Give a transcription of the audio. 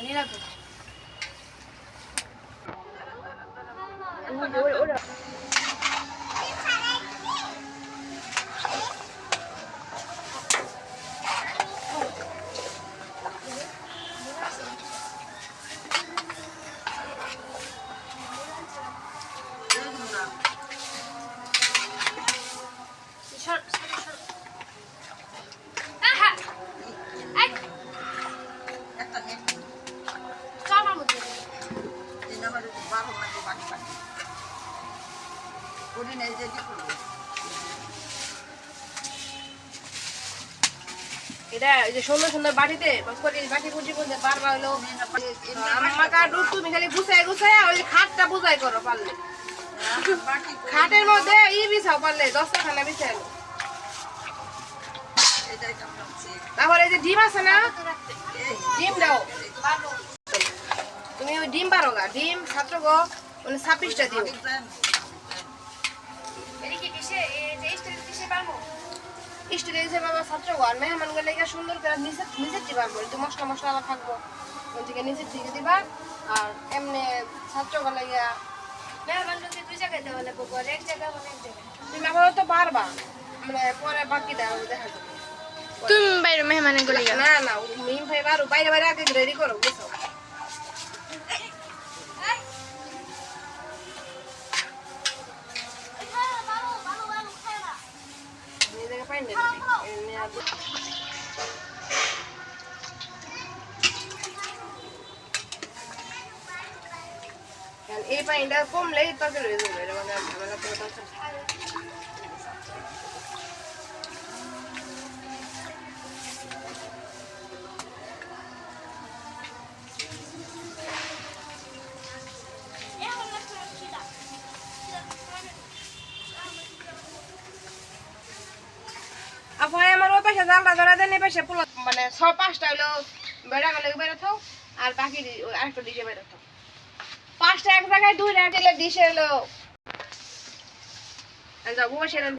你那个 nó. এটা এই যে সুন্দর সুন্দর বাটিতে বাটি হলো আমাকে আর তুমি খালি গুছাই গুছাই ওই খাটটা বুঝাই করো পারলে। খাটের মধ্যে ই বিছাও পারলে দশটা খানা বিছাইলো তারপরে এই যে ডিম আছে না ডিম দাও। তুমি ওই ডিম পারো গা ডিম ছাত্র গো মানে ছাব্বিশটা দিও এটা কি ডিশে এই যে স্টিল ডিশে পারব স্টুডেন্ট হিসেবে আমার ছাত্র আর মেহমান গেলে গিয়ে সুন্দর করে নিচে নিচে দিবা একটু মশলা মশলা আবার থাকব। ওই থেকে নিচের দিকে দিবা আর এমনি ছাত্র গেলে গিয়া মেহমান লোকে দুই জায়গায় দেওয়া লাগবো পরে এক জায়গায় অনেক জায়গায়। তুমি আপাতত পারবা। মানে পরে বাকি দেওয়া দেখা যাবে। তুমি বাইরে মেহমানে গলি না না মিম ভাই বারো বাইরে বাইরে আগে রেডি করো বুঝছ? এই জায়গায় পাই না এমনি আর কারণ এই পানিটা কমলেই তরকারি হয়ে যাবে এটা মানে আর ঝামেলা করে তরকারি আপনি আমার ওই পাশে জালটা ধরা দেন পাশে পুরো মানে ছ পাঁচটা হলো বেড়া গেলে বেড়ে থাও, আর বাকি আরেকটা ডিশে বেড়ে থাও। পাঁচটা এক জায়গায় দুই দিলে ডিশে হলো যাব বসে